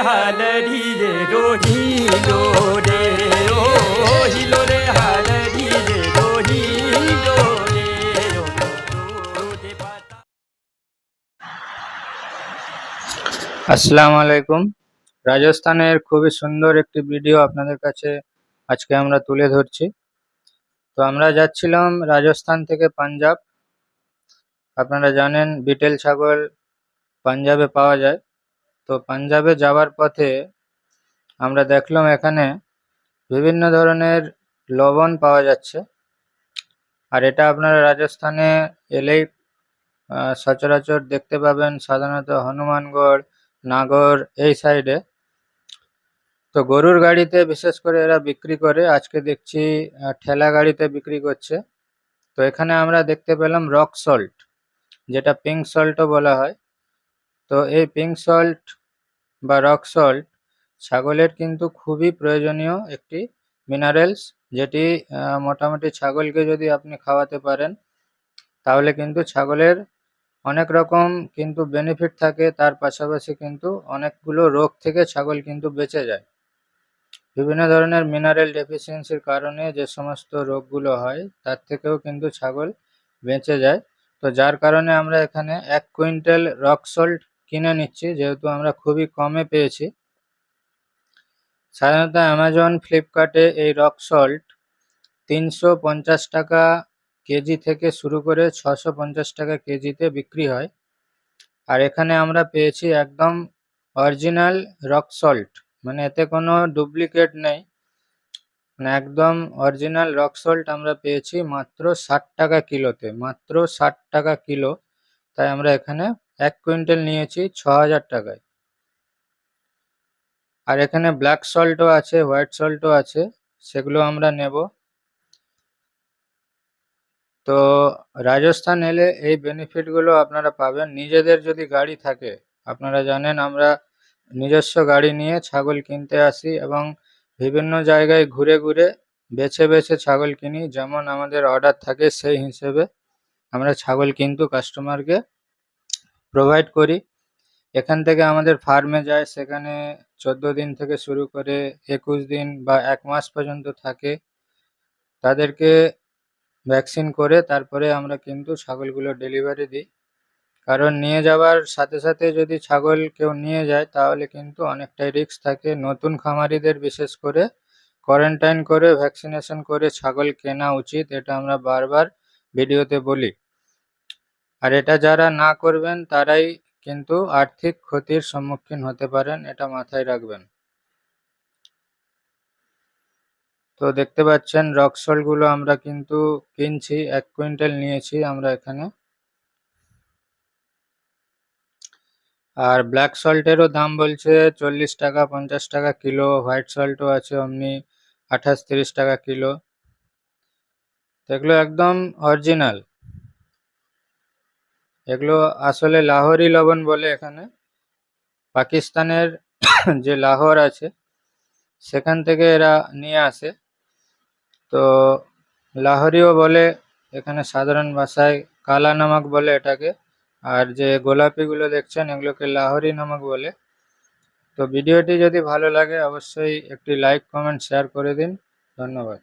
রে আসসালামু আলাইকুম রাজস্থানের খুবই সুন্দর একটি ভিডিও আপনাদের কাছে আজকে আমরা তুলে ধরছি। তো আমরা যাচ্ছিলাম রাজস্থান থেকে পাঞ্জাব। আপনারা জানেন বিটেল ছাগল পাঞ্জাবে পাওয়া যায়। তো পাঞ্জাবে যাওয়ার পথে আমরা দেখলাম এখানে বিভিন্ন ধরনের লবণ পাওয়া যাচ্ছে। আর এটা আপনারা রাজস্থানে এলেই সচরাচর দেখতে পাবেন সাধারণত হনুমানগড়, নাগর এই সাইডে। তো গরুর গাড়িতে বিশেষ করে এরা বিক্রি করে। আজকে দেখছি ঠেলা গাড়িতে বিক্রি করছে। তো এখানে আমরা দেখতে পেলাম রক সল্ট, যেটা পিঙ্ক সল্টও বলা হয়। তো এই পিঙ্ক সল্ট বা রক সল্ট ছাগলের কিন্তু খুবই প্রয়োজনীয় একটি মিনারেলস যেটি মোটামুটি ছাগলকে যদি আপনি খাওয়াতে পারেন, তাহলে কিন্তু ছাগলের অনেক রকম কিন্তু বেনিফিট থাকে। তার পাশাপাশি কিন্তু অনেকগুলো রোগ থেকে ছাগল কিন্তু বেঁচে যায়। বিভিন্ন ধরনের মিনারেল ডেফিসিয়েন্সির কারণে যে সমস্ত রোগগুলো হয়, তার থেকেও কিন্তু ছাগল বেঁচে যায়। তো যার কারণে আমরা এখানে এক কুইন্টাল রক সল্ট কিনে নিচ্ছি, যেহেতু আমরা খুবই কমে পেয়েছি। সাধারণত অ্যামাজন ফ্লিপকার্টে এই রক সল্ট তিনশো পঞ্চাশ টাকা কেজি থেকে শুরু করে ছশো পঞ্চাশ টাকা কেজিতে বিক্রি হয়। আর এখানে আমরা পেয়েছি একদম অরিজিনাল রক সল্ট মানে এতে কোনো ডুপ্লিকেট নেই। মানে একদম অরিজিনাল রক সল্ট আমরা পেয়েছি মাত্র ষাট টাকা কিলোতে, মাত্র ষাট টাকা কিলো। তাই আমরা এখানে এক কুইন্টাল নিয়েছি ছ হাজার টাকায়। আর এখানে ব্ল্যাক সল্টও আছে হোয়াইট সল্টও আছে, সেগুলো আমরা নেব। তো রাজস্থান এলে এই বেনিফিটগুলো আপনারা পাবেন। নিজেদের যদি গাড়ি থাকে, আপনারা জানেন আমরা নিজস্ব গাড়ি নিয়ে ছাগল কিনতে আসি এবং বিভিন্ন জায়গায় ঘুরে ঘুরে বেছে বেছে ছাগল কিনি। যেমন আমাদের অর্ডার থাকে সেই হিসেবে আমরা ছাগল কিন্তু কাস্টমারকে প্রোভাইড করি। এখান থেকে আমাদের ফার্মে যায়, সেখানে চোদ্দ দিন থেকে শুরু করে একুশ দিন বা এক মাস পর্যন্ত থাকে। তাদেরকে ভ্যাকসিন করে তারপরে আমরা কিন্তু ছাগলগুলো ডেলিভারি দিই। কারণ নিয়ে যাওয়ার সাথে সাথে যদি ছাগল কেউ নিয়ে যায়, তাহলে কিন্তু অনেকটাই রিস্ক থাকে। নতুন খামারিদের বিশেষ করে কোয়ারেন্টাইন করে ভ্যাকসিনেশন করে ছাগল কেনা উচিত, এটা আমরা বারবার ভিডিওতে বলি। আর এটা যারা না করবেন, তারাই কিন্তু আর্থিক ক্ষতির সম্মুখীন হতে পারেন, এটা মাথায় রাখবেন। তো দেখতে পাচ্ছেন রক সল্টগুলো আমরা কিন্তু কিনছি, এক কুইন্টাল নিয়েছি আমরা এখানে। আর ব্ল্যাক সল্টেরও দাম বলছে চল্লিশ টাকা, পঞ্চাশ টাকা কিলো, হোয়াইট সল্টও আছে অমনি আঠাশ তিরিশ টাকা কিলো। এগুলো একদম অরিজিনাল। এগুলো আসলে লাহোরি লবণ বলে এখানে। পাকিস্তানের যে লাহোর আছে, সেখান থেকে এরা নিয়ে আসে। তো লাহোরিও বলে, এখানে সাধারণ ভাষায় কালা নামক বলে এটাকে। আর যে গোলাপিগুলো দেখছেন, এগুলোকে লাহোরি নামক বলে। তো ভিডিওটি যদি ভালো লাগে, অবশ্যই একটি লাইক, কমেন্ট, শেয়ার করে দিন। ধন্যবাদ।